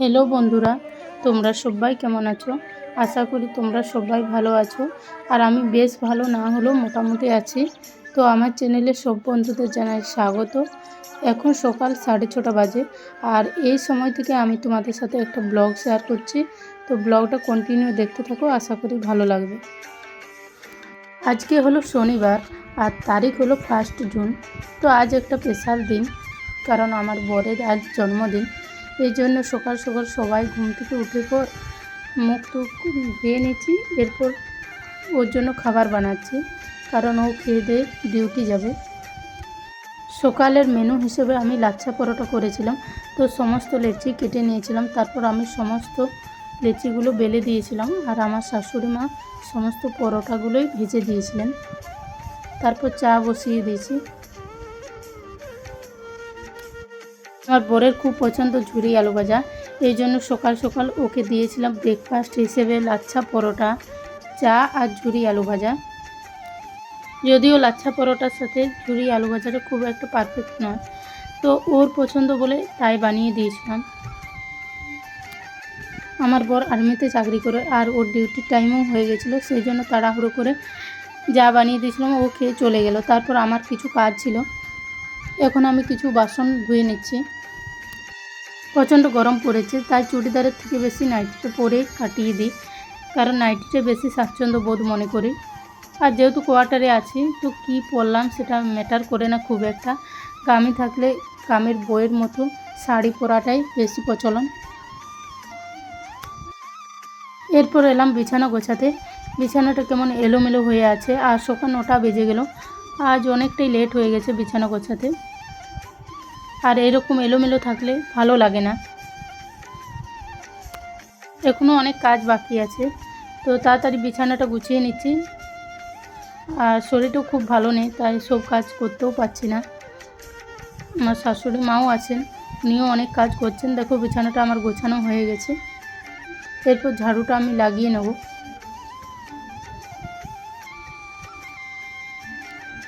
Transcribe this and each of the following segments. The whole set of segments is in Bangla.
হ্যালো বন্ধুরা, তোমরা সবাই কেমন আছো? আশা করি তোমরা সবাই ভালো আছো। আর আমি বেশ ভালো না হলেও মোটামুটি আছি। তো আমার চ্যানেলে সব বন্ধুদের জানাই স্বাগত। এখন সকাল সাড়ে ছটা বাজে। আর এই সময় থেকে আমি তোমাদের সাথে একটা ব্লগ শেয়ার করছি। তো ব্লগটা কন্টিনিউ দেখতে থাকো, আশা করি ভালো লাগবে। আজকে হলো শনিবার, আর তারিখ হলো ফার্স্ট জুন তো আজ একটা স্পেশাল দিন, কারণ আমার বরের আজ জন্মদিন। এই জন্য সকাল সকাল সবাই ঘুম থেকে উঠে পর মুখ টুক ধুয়ে নিচ্ছি এরপর ওর জন্য খাবার বানাচ্ছি, কারণ ও খেয়ে দিয়ে ডিউটি যাবে। সকালের মেনু হিসেবে আমি লাচ্ছা পরোটা করেছিলাম, তো সমস্ত লেচি কেটে নিয়েছিলাম, তারপর আমি সমস্ত লেচিগুলো বেলে দিয়েছিলাম, আর আমার শাশুড়ি মা সমস্ত পরোটাগুলোই ভেজে দিয়েছিলেন। তারপর চা বসিয়ে দিয়েছি। আমার বরের খুব পছন্দ ঝুরি আলু ভাজা। এই জন্য সকাল সকাল ওকে দিয়েছিলাম ব্রেকফাস্ট হিসেবে লাচ্ছা পরোটা, চা আর ঝুরি আলু ভাজা। যদিও লাচ্ছা পরোটার সাথে ঝুরি আলু ভাজাটা খুব একটা পারফেক্ট নয়। তো ওর পছন্দ বলে তাই বানিয়ে দিয়েছিলাম। আমার বর আর্মিতে চাকরি করে আর ওর ডিউটির টাইমও হয়ে গেছিল, সেই জন্য তাড়াহুড়ো করে যা বানিয়ে দিয়েছিলাম ও খেয়ে চলে গেল। তারপর আমার কিছু কাজ ছিল। এখন আমি কিছু বাসন ধুয়ে নিচ্ছি। প্রচণ্ড গরম পড়েছে, তাই চুড়িদারের থেকে বেশি নাইটিটা পরে কাটিয়ে দিই, কারণ নাইটিটা বেশি স্বাচ্ছন্দ্য বোধ মনে করি। আর যেহেতু কোয়ার্টারে আছি, তো কি পরলাম সেটা ম্যাটার করে না খুব একটা। কামি থাকলে কামের বইয়ের মতো শাড়ি পরাটাই বেশি প্রচলন। এরপর এলাম বিছানা গোছাতে। বিছানাটা কেমন এলোমেলো হয়ে আছে, আর সকাল নটা বেজে গেল। আজ অনেকটাই লেট হয়ে গেছে বিছানা গোছাতে। আর এরকম এলোমেলো থাকলে ভালো লাগে না। এখনও অনেক কাজ বাকি আছে। তো তাড়াতাড়ি বিছানাটা গুছিয়ে নিচ্ছি। আর শরীরটাও খুব ভালো নেই, তাই সব কাজ করতেও পারছি না। আমার শাশুড়ি মাও আছেন, উনিও অনেক কাজ করছেন। দেখো বিছানাটা আমার গোছানো হয়ে গেছে। এরপর ঝাড়ুটা আমি লাগিয়ে নেব।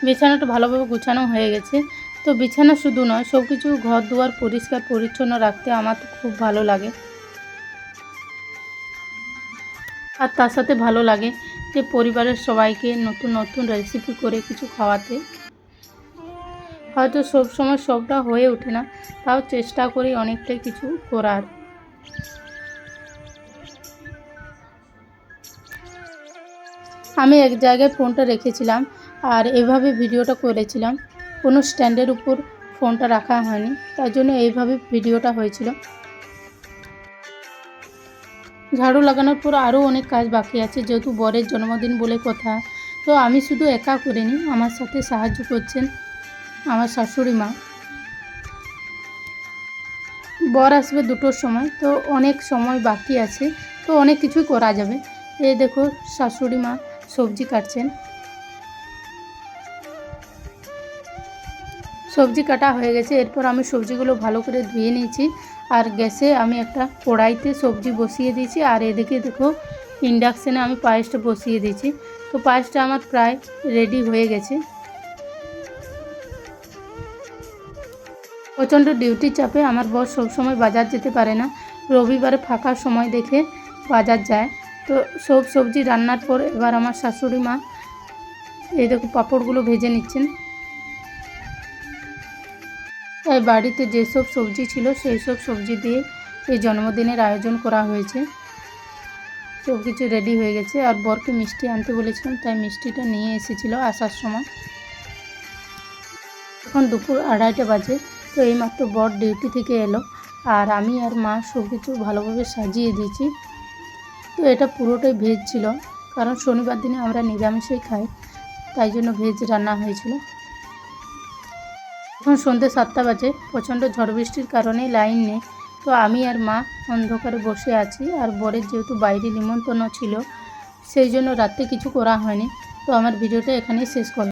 বিছানাটা ভালোভাবে গুছানো হয়ে গেছে। তো বিছানা শুধু নয় সব কিছু ঘর দুয়ার পরিষ্কার, পরিচ্ছন্ন রাখতে আমার তো খুব ভালো লাগে। আর তার সাথে ভালো লাগে যে পরিবারের সবাইকে নতুন নতুন রেসিপি করে কিছু খাওয়াতে। হয়তো সব সময় সবটা হয়ে ওঠে না, তাও চেষ্টা করি অনেকটাই কিছু করার। আমি এক জায়গায় ফোনটা রেখেছিলাম আর এভাবে ভিডিওটা করেছিলাম। কোনো স্ট্যান্ডের উপর ফোনটা রাখা হয়নি, তার জন্য এইভাবে ভিডিওটা হয়েছিল। ঝাড়ু লাগানোর পর আরও অনেক কাজ বাকি আছে, যেহেতু বরের জন্মদিন বলে কথা। তো আমি শুধু একা করিনি আমার সাথে সাহায্য করছেন আমার শাশুড়ি মা। বর আসবে দুটোর সময়, তো অনেক সময় বাকি আছে, তো অনেক কিছুই করা যাবে। এই দেখো, শাশুড়ি মা সবজি কাটছেন। সবজি কাটা হয়ে গেছে। এরপর আমি সবজিগুলো ভালো করে ধুয়ে নিয়েছি। আর গ্যাসে আমি একটা কড়াইতে সবজি বসিয়ে দিয়েছি। আর এদিকে দেখো ইন্ডাকশানে আমি পায়েসটা বসিয়ে দিয়েছি। তো পায়েসটা আমার প্রায় রেডি হয়ে গেছে। প্রচণ্ড ডিউটির চাপে আমার বস সবসময় বাজার যেতে পারে না। রবিবারে ফাঁকা সময় দেখে বাজার যায়। তো সব সবজি রান্নার পর এবার আমার শাশুড়ি মা এই দেখো পাঁপড়গুলো ভেজে নিচ্ছেন। তাই বাড়িতে যেসব সবজি ছিল সেই সব সবজি দিয়ে এই জন্মদিনের আয়োজন করা হয়েছে। সব কিছু রেডি হয়ে গেছে। আর বরকে মিষ্টি আনতে বলেছিলাম, তাই মিষ্টিটা নিয়ে এসেছিল আসার সময়। এখন দুপুর আড়াইটা বাজে, তো এইমাত্র বর ডিউটি থেকে এলো। আর আমি আর মা সব কিছু ভালোভাবে সাজিয়ে দিয়েছি। তো এটা পুরোটাই ভেজ ছিল, কারণ শনিবার দিনে আমরা নিরামিষেই খাই, তাই জন্য ভেজ রান্না হয়েছিল। এখন সন্ধ্যে সাতটা বাজে, প্রচণ্ড ঝড় বৃষ্টির কারণে লাইন নেই। তো আমি আর মা অন্ধকারে বসে আছি আর বরের যেহেতু বাইরে নিমন্ত্রণ ছিল, সেই জন্য রাত্রে কিছু করা হয়নি। তো আমার ভিডিওটা এখানেই শেষ করলাম।